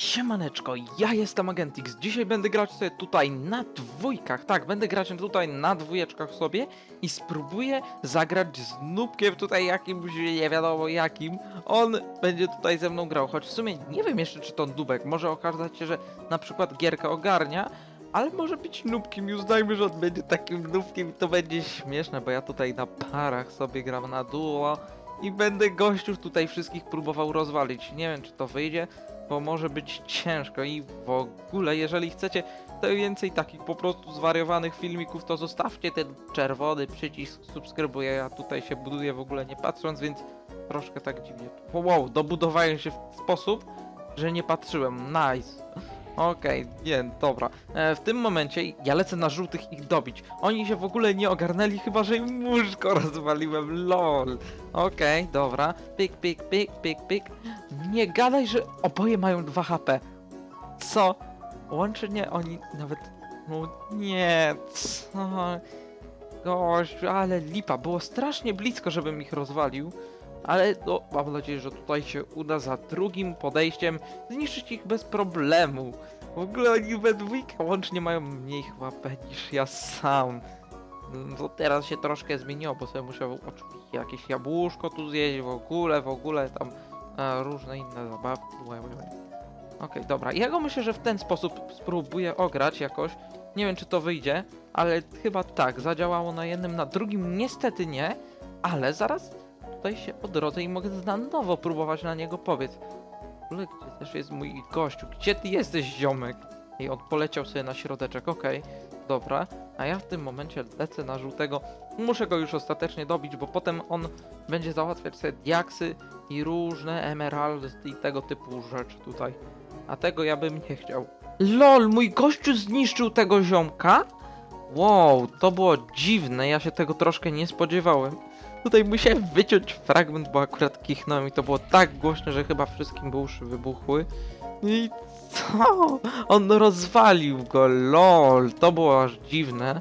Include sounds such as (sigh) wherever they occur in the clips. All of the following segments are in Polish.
Siemaneczko, ja jestem Agentix. Dzisiaj będę grać sobie tutaj na dwójkach. Tak, będę grać tutaj na dwójeczkach sobie i spróbuję zagrać z nubkiem tutaj jakimś, nie wiadomo jakim. On będzie tutaj ze mną grał, choć w sumie nie wiem jeszcze czy to nubek. Może okazać się, że na przykład gierkę ogarnia, ale może być nubkiem i uznajmy, że on będzie takim nubkiem i to będzie śmieszne, bo ja tutaj na parach sobie gram na duo i będę gościów tutaj wszystkich próbował rozwalić. Nie wiem czy to wyjdzie, bo może być ciężko i w ogóle, jeżeli chcecie więcej takich po prostu zwariowanych filmików, to zostawcie ten czerwony przycisk subskrybuję, ja tutaj się buduję w ogóle nie patrząc, więc troszkę tak dziwnie. Wow, dobudowałem się w sposób, że nie patrzyłem, nice. Okej, nie, dobra. E, w tym momencie ja lecę na żółtych ich dobić. Oni się w ogóle nie ogarnęli, chyba że im łóżko (laughs) rozwaliłem, lol. Okej, dobra. Pik, pik, pik, pik, pik. Nie gadaj, że oboje mają 2 HP. Co? Łącznie oni nawet... No nie, co? Gość, ale lipa. Było strasznie blisko, żebym ich rozwalił. Ale no, mam nadzieję, że tutaj się uda za drugim podejściem zniszczyć ich bez problemu. W ogóle oni we dwójkę łącznie mają mniej HP niż ja sam. No teraz się troszkę zmieniło, bo sobie muszę oczywiście jakieś jabłuszko tu zjeść, w ogóle, w ogóle tam e, różne inne zabawki. Okej, dobra. Ja go myślę, że w ten sposób spróbuję ograć jakoś. Nie wiem, czy to wyjdzie, ale chyba tak. Zadziałało na jednym, na drugim niestety nie, ale zaraz tutaj się odrodzę i mogę na nowo próbować na niego powiedz. Ogóle, gdzie też jest mój gościu? Gdzie ty jesteś, ziomek? I on poleciał sobie na środeczek, okej. Dobra, a ja w tym momencie lecę na żółtego. Muszę go już ostatecznie dobić, bo potem on będzie załatwiać sobie diaksy i różne emeraldy i tego typu rzeczy tutaj. A tego ja bym nie chciał. LOL, mój gościu zniszczył tego ziomka? Wow, to było dziwne, ja się tego troszkę nie spodziewałem. Tutaj musiałem wyciąć fragment, bo akurat kichnąłem i to było tak głośno, że chyba wszystkim by uszy wybuchły. I co? On rozwalił go, lol, to było aż dziwne.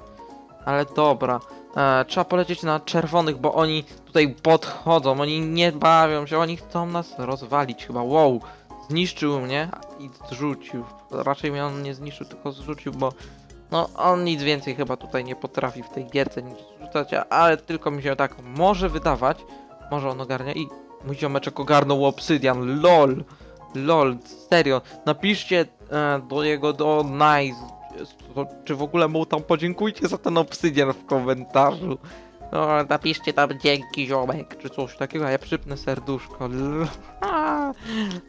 Ale dobra, e, trzeba polecieć na czerwonych, bo oni tutaj podchodzą, oni nie bawią się, oni chcą nas rozwalić chyba, wow. Zniszczył mnie i zrzucił. Raczej mnie on nie zniszczył, tylko zrzucił, bo no on nic więcej chyba tutaj nie potrafi w tej gierce niż zrzucać, a- ale tylko mi się tak może wydawać. Może on ogarnia i mój ziomeczek ogarnął obsydian, lol. Lol, serio. Napiszcie e, do jego, do Nice, czy w ogóle mu tam podziękujcie za ten obsydian w komentarzu. No, napiszcie tam dzięki ziomek, czy coś takiego, a ja przypnę serduszko. L-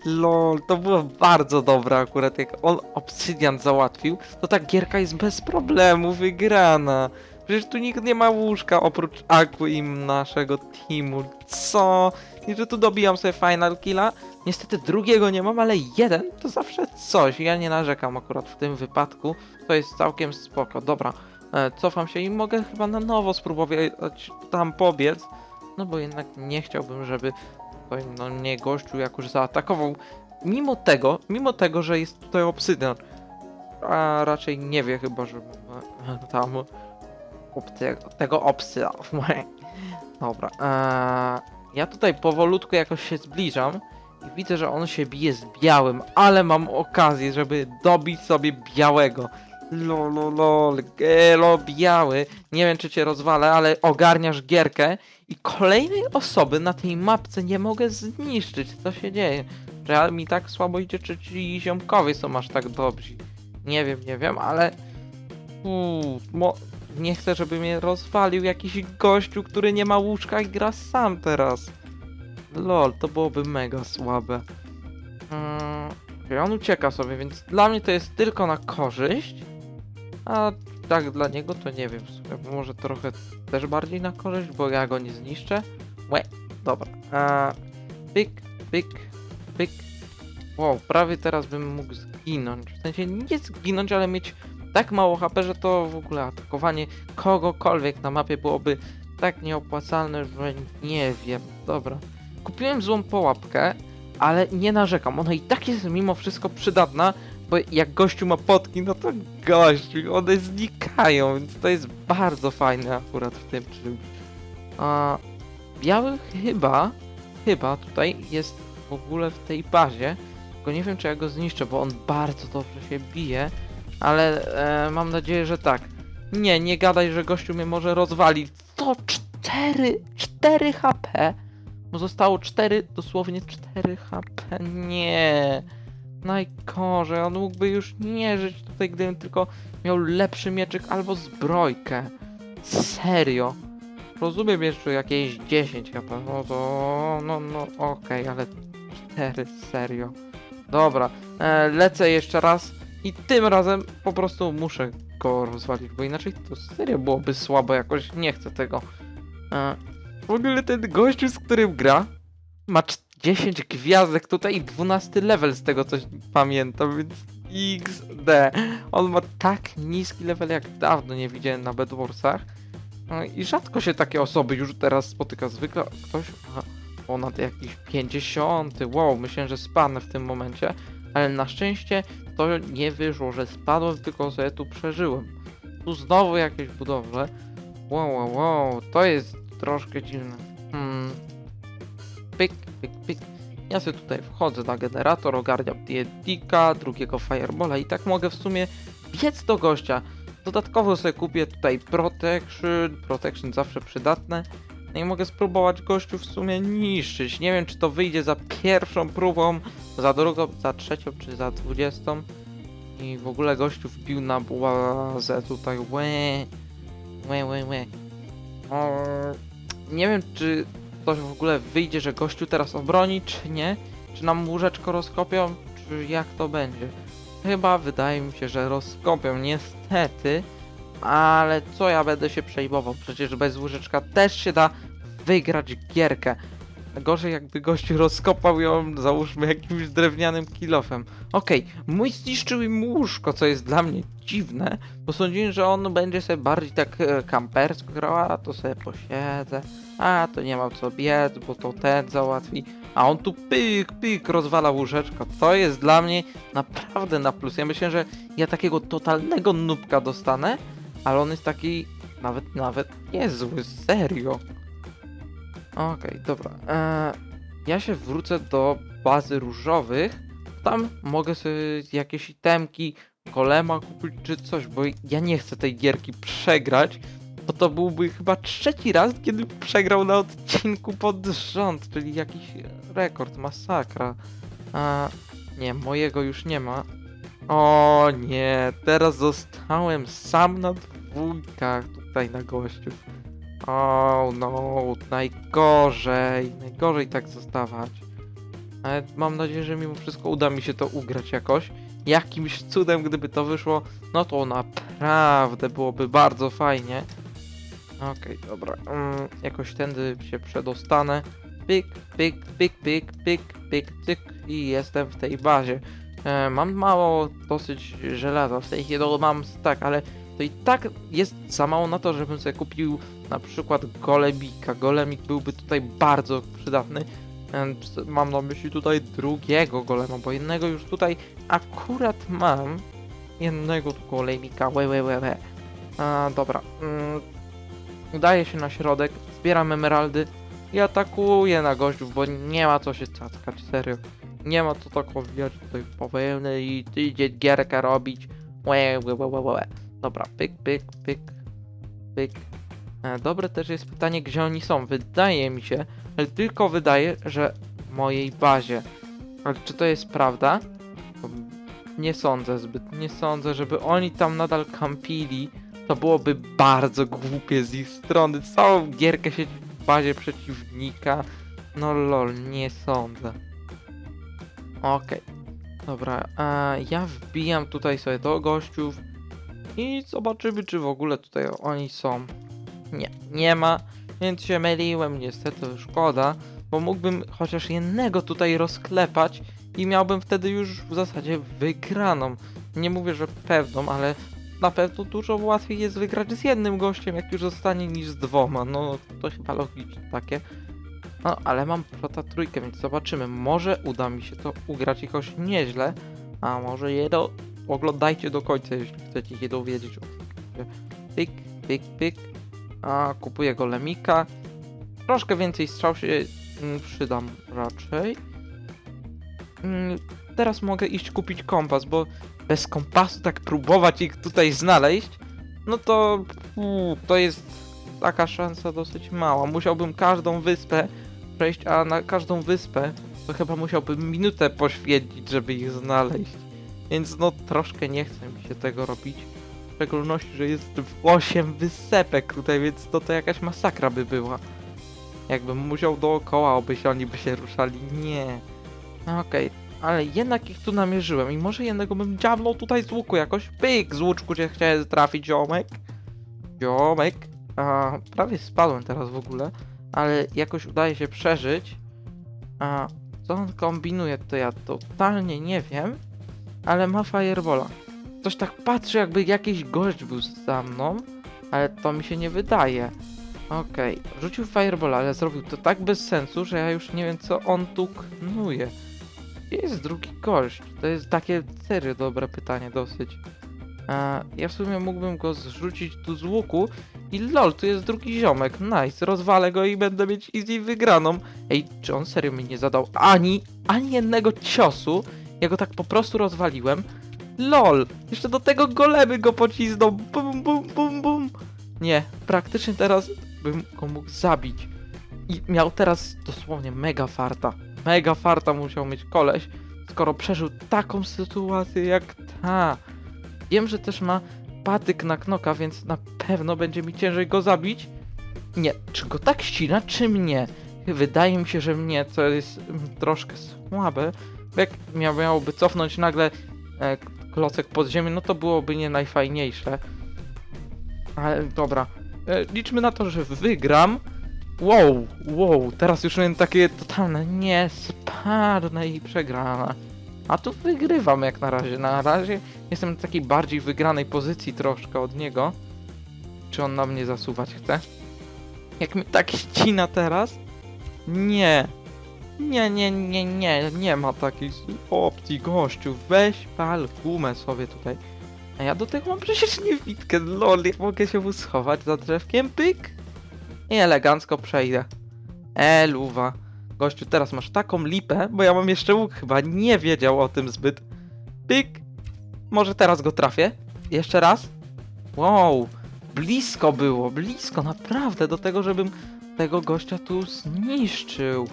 Lol, to było bardzo dobre akurat, jak on obsydian załatwił, to ta gierka jest bez problemu wygrana. Przecież tu nikt nie ma łóżka oprócz Aquy i naszego teamu. Co? I że tu dobijam sobie final killa. Niestety drugiego nie mam, ale jeden to zawsze coś. Ja nie narzekam akurat w tym wypadku. To jest całkiem spoko. Dobra, e, cofam się i mogę chyba na nowo spróbować tam pobiec. No bo jednak nie chciałbym, żeby tutaj no mnie gościu jakoś zaatakował. Mimo tego, mimo tego, że jest tutaj obsydian. A raczej nie wie chyba, że e, tam tego obsy. Dobra. Eee, ja tutaj powolutku jakoś się zbliżam i widzę, że on się bije z białym, ale mam okazję, żeby dobić sobie białego. Lolo, lol, gelo biały. Nie wiem, czy cię rozwalę, ale ogarniasz gierkę i kolejnej osoby na tej mapce nie mogę zniszczyć. Co się dzieje? Że mi tak słabo idzie, czy ci ziomkowie są aż tak dobrzy? Nie wiem, nie wiem, ale... Uuu, mo... Nie chcę, żeby mnie rozwalił jakiś gościu, który nie ma łóżka i gra sam teraz. Lol, to byłoby mega słabe. Mm, on ucieka sobie, więc dla mnie to jest tylko na korzyść. A tak dla niego to nie wiem, może trochę też bardziej na korzyść, bo ja go nie zniszczę. Łe, dobra. A, pyk, pyk, pyk. Wow, prawie teraz bym mógł zginąć. W sensie nie zginąć, ale mieć tak mało HP, że to w ogóle atakowanie kogokolwiek na mapie byłoby tak nieopłacalne, że nie wiem. Dobra. Kupiłem złą połapkę, ale nie narzekam. Ona i tak jest mimo wszystko przydatna, bo jak gościu ma potki, no to gościu, one znikają, więc to jest bardzo fajne akurat w tym czymś. A biały chyba, chyba tutaj jest w ogóle w tej bazie, tylko nie wiem, czy ja go zniszczę, bo on bardzo dobrze się bije, ale e, mam nadzieję, że tak. Nie, nie gadaj, że gościu mnie może rozwalić. Co? 4, 4 HP? Bo zostało 4, dosłownie 4 HP. Nie. Najgorzej, on mógłby już nie żyć tutaj, gdybym tylko miał lepszy mieczyk albo zbrojkę. Serio. Rozumiem jeszcze jakieś 10 HP, no to... no, no, okej, ale 4, serio. Dobra, e, lecę jeszcze raz i tym razem po prostu muszę go rozwalić, bo inaczej to serio byłoby słabo jakoś, nie chcę tego. E, w ogóle ten gościu, z którym gra, ma cz- 10 gwiazdek tutaj i 12 level z tego coś pamiętam, więc XD. On ma tak niski level jak dawno nie widziałem na Bedwarsach. No i rzadko się takie osoby już teraz spotyka. Zwykle ktoś ma ponad jakiś 50. Wow, myślę, że spadnę w tym momencie. Ale na szczęście to nie wyszło, że spadłem, tylko sobie tu przeżyłem. Tu znowu jakieś budowle. Wow, wow, wow, to jest troszkę dziwne. Hmm. Pyk, pyk. Ja sobie tutaj wchodzę na generator, ogarniam TNT-ka, drugiego Firebola i tak mogę w sumie biec do gościa. Dodatkowo sobie kupię tutaj Protection, Protection zawsze przydatne. No i mogę spróbować gościu w sumie niszczyć. Nie wiem czy to wyjdzie za pierwszą próbą, za drugą, za trzecią czy za dwudziestą. I w ogóle gościu wbił na błazę tutaj, łe, łe, łe, łe. Nie wiem czy coś w ogóle wyjdzie, że gościu teraz obroni, czy nie. Czy nam łóżeczko rozkopią, czy jak to będzie. Chyba wydaje mi się, że rozkopią, niestety. Ale co ja będę się przejmował? Przecież bez łóżeczka też się da wygrać gierkę. Gorzej jakby gościu rozkopał ją, załóżmy, jakimś drewnianym kilofem. Okej, mój zniszczył im łóżko, co jest dla mnie dziwne, bo sądziłem, że on będzie sobie bardziej tak e, kampersko grał, a to sobie posiedzę, a to nie mam co biec, bo to ten załatwi, a on tu pyk, pyk rozwala łóżeczko. To jest dla mnie naprawdę na plus. Ja myślę, że ja takiego totalnego nubka dostanę, ale on jest taki nawet, nawet niezły, serio. Okej, dobra. Eee, ja się wrócę do bazy różowych. Tam mogę sobie jakieś itemki, golema kupić czy coś, bo ja nie chcę tej gierki przegrać. Bo to byłby chyba trzeci raz, kiedy przegrał na odcinku pod rząd, czyli jakiś rekord, masakra. A, nie, mojego już nie ma. O nie, teraz zostałem sam na dwójkach tutaj na gościu. O no, najgorzej, najgorzej tak zostawać. Ale mam nadzieję, że mimo wszystko uda mi się to ugrać jakoś. Jakimś cudem, gdyby to wyszło, no to naprawdę byłoby bardzo fajnie. Okej, dobra. Mm, jakoś tędy się przedostanę. Pyk, pyk, pyk, pyk, pyk, pyk, cyk i jestem w tej bazie. E, mam mało dosyć żelaza, w sensie no mam tak, ale to i tak jest za mało na to, żebym sobie kupił na przykład golemika. Golemik byłby tutaj bardzo przydatny. Mam na myśli tutaj drugiego golema, bo jednego już tutaj akurat mam. Jednego golemika, łe, łe, łe, łe. A, dobra. Mm, udaję się na środek, zbieram emeraldy i atakuję na gościów, bo nie ma co się cackać, serio. Nie ma co tak owijać tutaj bawełnę i idzie gierkę robić. Łe, łe, łe, łe, łe. Dobra, pyk, pyk, pyk, pyk. E, dobre też jest pytanie, gdzie oni są. Wydaje mi się, ale tylko wydaje, że w mojej bazie. Ale czy to jest prawda? Nie sądzę zbyt, nie sądzę, żeby oni tam nadal kampili. To byłoby bardzo głupie z ich strony. Całą gierkę siedzieć w bazie przeciwnika. No lol, nie sądzę. Okej. Dobra, a ja wbijam tutaj sobie do gościów i zobaczymy, czy w ogóle tutaj oni są. Nie, nie ma, więc się myliłem, niestety szkoda, bo mógłbym chociaż jednego tutaj rozklepać i miałbym wtedy już w zasadzie wygraną. Nie mówię, że pewną, ale na pewno dużo łatwiej jest wygrać z jednym gościem, jak już zostanie, niż z dwoma. No, to chyba logiczne takie. No, ale mam prota trójkę, więc zobaczymy. Może uda mi się to ugrać jakoś nieźle, a może jedno... Oglądajcie do końca, jeśli chcecie się dowiedzieć o tym. Pyk, pyk, pyk. A, kupuję golemika. Troszkę więcej strzał się mm, przydam raczej. Mm, teraz mogę iść kupić kompas, bo bez kompasu tak próbować ich tutaj znaleźć, no to to jest taka szansa dosyć mała. Musiałbym każdą wyspę przejść, a na każdą wyspę to chyba musiałbym minutę poświęcić, żeby ich znaleźć. Więc no troszkę nie chce mi się tego robić. W szczególności, że jest 8 wysepek tutaj, więc to to jakaś masakra by była. Jakbym musiał dookoła, obyś oni by się ruszali. Nie. No Okej, ale jednak ich tu namierzyłem i może jednego bym dziabnął tutaj z łuku jakoś. Pyk, z łuczku cię chciałem trafić, ziomek. Ziomek. A, prawie spadłem teraz w ogóle, ale jakoś udaje się przeżyć. A co on kombinuje, to ja totalnie nie wiem, ale ma firebola. Coś tak patrzy, jakby jakiś gość był za mną, ale to mi się nie wydaje. Okej, rzucił firebola, ale zrobił to tak bez sensu, że ja już nie wiem, co on tu knuje. Gdzie jest drugi gość? To jest takie serio dobre pytanie dosyć. A, ja w sumie mógłbym go zrzucić tu z łuku i lol, tu jest drugi ziomek. Nice, rozwalę go i będę mieć easy wygraną. Ej, czy on serio mi nie zadał ani, ani jednego ciosu? Ja go tak po prostu rozwaliłem. LOL! Jeszcze do tego golemy go pocisnął. Bum, bum, bum, bum. Nie, praktycznie teraz bym go mógł zabić. I miał teraz dosłownie mega farta. Mega farta musiał mieć koleś, skoro przeżył taką sytuację jak ta. Wiem, że też ma patyk na knoka, więc na pewno będzie mi ciężej go zabić. Nie, czy go tak ścina, czy mnie? Wydaje mi się, że mnie, co jest troszkę słabe. Jak mia- miałoby cofnąć nagle e, klocek pod ziemię, no to byłoby nie najfajniejsze. Ale dobra. E, liczmy na to, że wygram. Wow, wow, teraz już miałem takie totalne nie, spadnę i przegrana. A tu wygrywam jak na razie. Na razie jestem w takiej bardziej wygranej pozycji troszkę od niego. Czy on na mnie zasuwać chce? Jak mi tak ścina teraz? Nie. Nie, nie, nie, nie, nie ma takiej opcji, gościu. Weź pal gumę sobie tutaj. A ja do tego mam przecież niewidkę, lol, jak mogę się mu schować za drzewkiem, pyk. I elegancko przejdę. E, luwa. Gościu, teraz masz taką lipę, bo ja mam jeszcze łuk, chyba nie wiedział o tym zbyt. Pyk. Może teraz go trafię? Jeszcze raz? Wow, blisko było, blisko, naprawdę, do tego, żebym tego gościa tu zniszczył.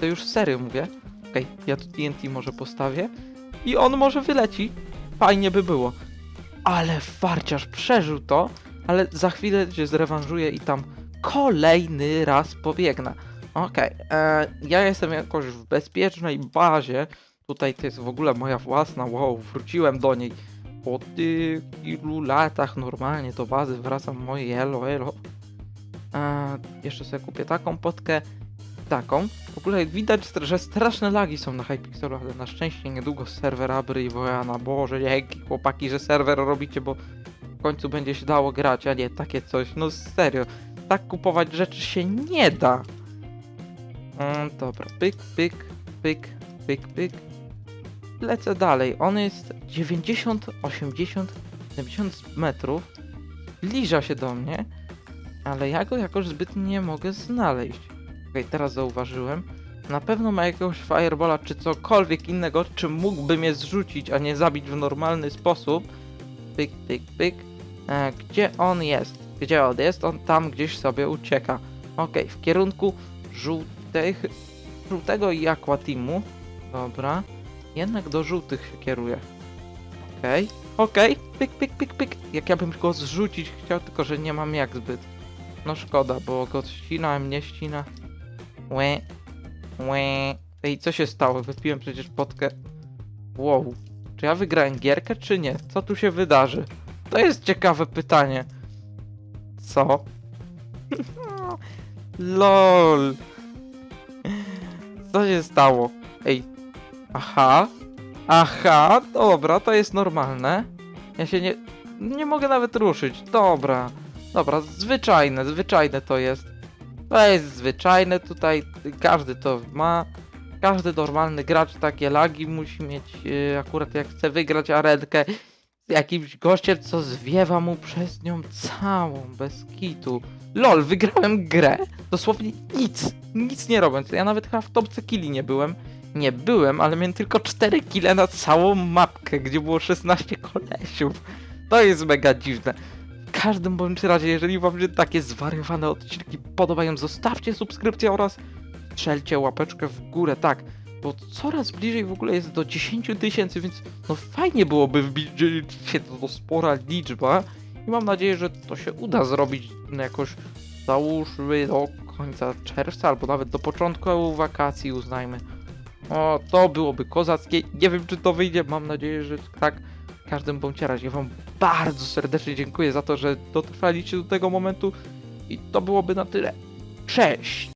To już serio mówię. Okej, ja tu TNT może postawię i on może wyleci. Fajnie by było. Ale farciarz przeżył to, ale za chwilę się zrewanżuję i tam kolejny raz pobiegnę. Okej, e, ja jestem jakoś w bezpiecznej bazie. Tutaj to jest w ogóle moja własna, wow, wróciłem do niej. Po tych ilu latach normalnie do bazy wracam moje elo elo. E, jeszcze sobie kupię taką potkę, taką. W ogóle widać, że straszne lagi są na Hypixelu, ale na szczęście niedługo serwer Abry i Wojana. Boże, dzięki chłopaki, że serwer robicie, bo w końcu będzie się dało grać, a nie takie coś. No serio, tak kupować rzeczy się nie da. Mm, dobra, pyk, pyk, pyk, pyk, pyk. Lecę dalej. On jest 90, 80, 70 metrów. Zbliża się do mnie, ale ja go jakoś zbyt nie mogę znaleźć. Okej, teraz zauważyłem. Na pewno ma jakiegoś firebola czy cokolwiek innego, czym mógłby mnie zrzucić, a nie zabić w normalny sposób. Pyk, pyk, pyk. E, gdzie on jest? Gdzie on jest? On tam gdzieś sobie ucieka. Okej, w kierunku żółtych, żółtego i Aqua Teamu. Dobra. Jednak do żółtych się kieruje. Okej, okej, pyk, pyk, pyk, pyk. Jak ja bym go zrzucić chciał, tylko że nie mam jak zbyt. No szkoda, bo go ścina, mnie ścina. Łe, łe. Ej, co się stało? Wypiłem przecież potkę. Wow. Czy ja wygrałem gierkę, czy nie? Co tu się wydarzy? To jest ciekawe pytanie. Co? (laughs) LOL. Co się stało? Ej. Aha. Aha, dobra, to jest normalne. Ja się nie... Nie mogę nawet ruszyć. Dobra. Dobra, zwyczajne, zwyczajne to jest. To jest zwyczajne tutaj, każdy to ma. Każdy normalny gracz takie lagi musi mieć, yy, akurat jak chce wygrać arenkę z jakimś gościem, co zwiewa mu przez nią całą, bez kitu. LOL, wygrałem grę, dosłownie nic, nic nie robiąc. Ja nawet chyba w topce killi nie byłem nie byłem, ale miałem tylko 4 kile na całą mapkę, gdzie było 16 kolesiów. To jest mega dziwne. Każdym bądź razie, jeżeli wam się takie zwariowane odcinki podobają, zostawcie subskrypcję oraz strzelcie łapeczkę w górę, tak. Bo coraz bliżej w ogóle jest do 10 tysięcy, więc no fajnie byłoby wbić się to, to spora liczba. I mam nadzieję, że to się uda zrobić jakoś załóżmy do końca czerwca, albo nawet do początku wakacji uznajmy. O, to byłoby kozackie. Nie wiem, czy to wyjdzie. Mam nadzieję, że tak. Każdym bądź razie wam bardzo serdecznie dziękuję za to, że dotrwaliście do tego momentu. I to byłoby na tyle. Cześć!